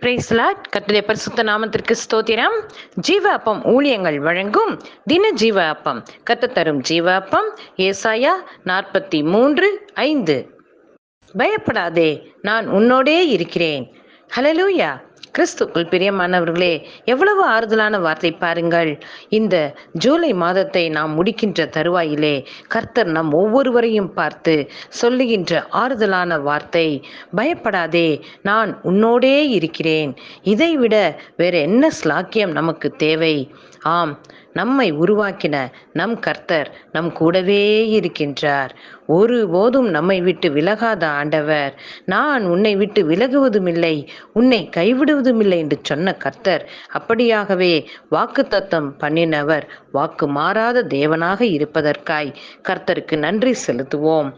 பிரேஸ்லாட் கர்த்தருடைய பரிசுத்த நாமத்திற்கு ஸ்தோத்திரம். ஜீவ அப்பம் ஊழியங்கள் வழங்கும் தின ஜீவ அப்பம் கத்த தரும் ஜீவ அப்பம் ஏசாயா நாற்பத்தி மூன்று ஐந்து. பயப்படாதே நான் உன்னோடே இருக்கிறேன். ஹலலூயா கிறிஸ்துக்குள் பிரியமானவர்களே எவ்வளவு ஆறுதலான வார்த்தை பாருங்கள். இந்த ஜூலை மாதத்தை நாம் முடிக்கின்ற தருவாயிலே கர்த்தர் நம் ஒவ்வொருவரையும் பார்த்து சொல்லுகின்ற ஆறுதலான வார்த்தை பயப்படாதே நான் உன்னோடே இருக்கிறேன். இதைவிட வேற என்ன ஸ்லாக்கியம் நமக்கு தேவை? ஆம் நம்மை உருவாக்கின நம் கர்த்தர் நம் கூடவே இருக்கின்றார். ஒருபோதும் நம்மை விட்டு விலகாத ஆண்டவர் நான் உன்னை விட்டு விலகுவதுமில்லை உன்னை கைவிடுவதுமில்லை என்று சொன்ன கர்த்தர் அப்படியாகவே வாக்கு தத்தம் பண்ணினவர் வாக்கு மாறாத தேவனாக இருப்பதற்காய் கர்த்தருக்கு நன்றி செலுத்துவோம்.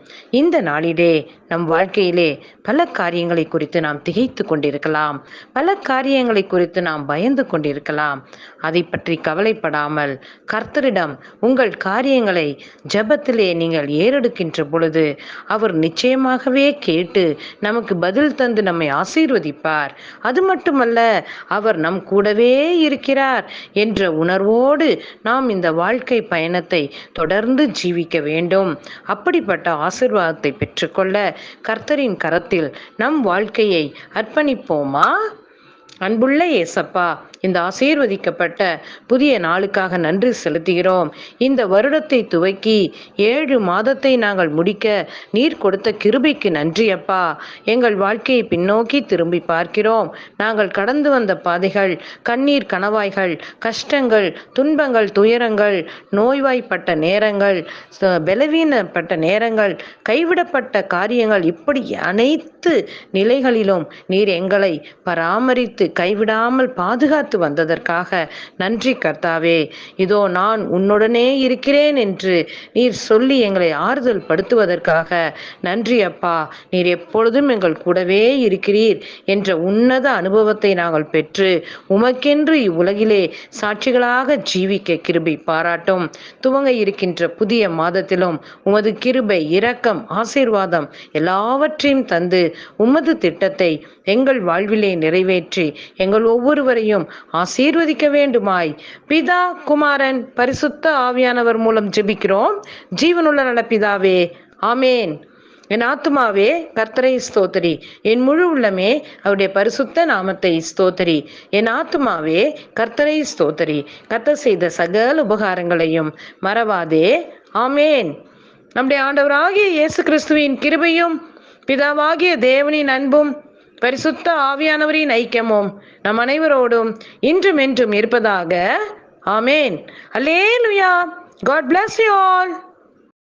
இந்த நாளிலே நம் வாழ்க்கையிலே பல காரியங்களை குறித்து நாம் திகைத்து கொண்டிருக்கலாம் பல காரியங்களை குறித்து நாம் பயந்து கொண்டிருக்கலாம். அதை பற்றி கவலைப்படாமல் கர்த்தரிடம் உங்கள் காரியங்களை ஜபத்திலே நீங்கள் ஏறெடுக்கின்ற பொழுது அவர் நிச்சயமாகவே கேட்டு நமக்கு பதில் தந்து நம்மை ஆசீர்வதிப்பார். அது மட்டுமல்ல அவர் நம் கூடவே இருக்கிறார் என்ற உணர்வோடு நாம் இந்த வாழ்க்கை பயணத்தை தொடர்ந்து ஜீவிக்க வேண்டும். அப்படிப்பட்ட ஆசிர்வாதத்தை பெற்றுக்கொள்ள கர்த்தரின் கரத்தில் நம் வாழ்க்கையை அர்ப்பணிப்போமா? அன்புள்ள ஏசப்பா இந்த ஆசீர்வதிக்கப்பட்ட புதிய நாளுக்காக நன்றி செலுத்துகிறோம். இந்த வருடத்தை துவக்கி ஏழு மாதத்தை நாங்கள் முடிக்க நீர் கொடுத்த கிருபைக்கு நன்றி அப்பா. எங்கள் வாழ்க்கையை பின்னோக்கி திரும்பி பார்க்கிறோம். நாங்கள் கடந்து வந்த பாதைகள் கண்ணீர் கணவாய்கள் கஷ்டங்கள் துன்பங்கள் துயரங்கள் நோய்வாய்ப்பட்ட நேரங்கள் பலவீனப்பட்ட நேரங்கள் கைவிடப்பட்ட காரியங்கள் இப்படி அனைத்து நிலைகளிலும் நீர் எங்களை பராமரித்து கைவிடாமல் பாதுகாத்து அழைத்து வந்ததற்காக நன்றி கர்த்தாவே. இதோ நான் உன்னுடனே இருக்கிறேன் என்று நீர் சொல்லி எங்களை ஆறுதல் படுத்துவதற்காக நன்றி அப்பா. நீர் எப்பொழுதும் எங்கள் கூடவே இருக்கிறீர் என்ற உன்னத அனுபவத்தை நாங்கள் பெற்று உமக்கென்று இவ்வுலகிலே சாட்சிகளாக ஜீவிக்க கிருபை பாராட்டும். துவங்க இருக்கின்ற புதிய மாதத்திலும் உமது கிருபை இரக்கம் ஆசீர்வாதம் எல்லாவற்றையும் தந்து உமது திட்டத்தை எங்கள் வாழ்விலே நிறைவேற்றி எங்கள் ஒவ்வொருவரையும் ஆசீர்வதிக்க வேண்டுமாய். பிதா குமாரன் பரிசுத்த ஆவியானவர் மூலம் ஜெபிக்கிறோம். ஜீவனுள்ள நடப்பிதாவே ஆமேன். என் ஆத்துமாவே கர்த்தரை ஸ்தோத்தரி. என் முழு உள்ளமே அவருடைய பரிசுத்த நாமத்தை ஸ்தோத்தரி. என் ஆத்துமாவே கர்த்தரை ஸ்தோத்தரி. கர்த்தர் செய்த சகல உபகாரங்களையும் மறவாதே. ஆமேன். நம்முடைய ஆண்டவராகிய இயேசு கிறிஸ்துவின் கிருபையும் பிதாவாகிய தேவனின் அன்பும் பரிசுத்த ஆவியானவரின் ஐக்கியமும் நம் அனைவரோடும் இன்றும் என்றும் இருப்பதாக. ஆமேன். அல்லேலுயா காட் பிளஸ் யூ ஆல்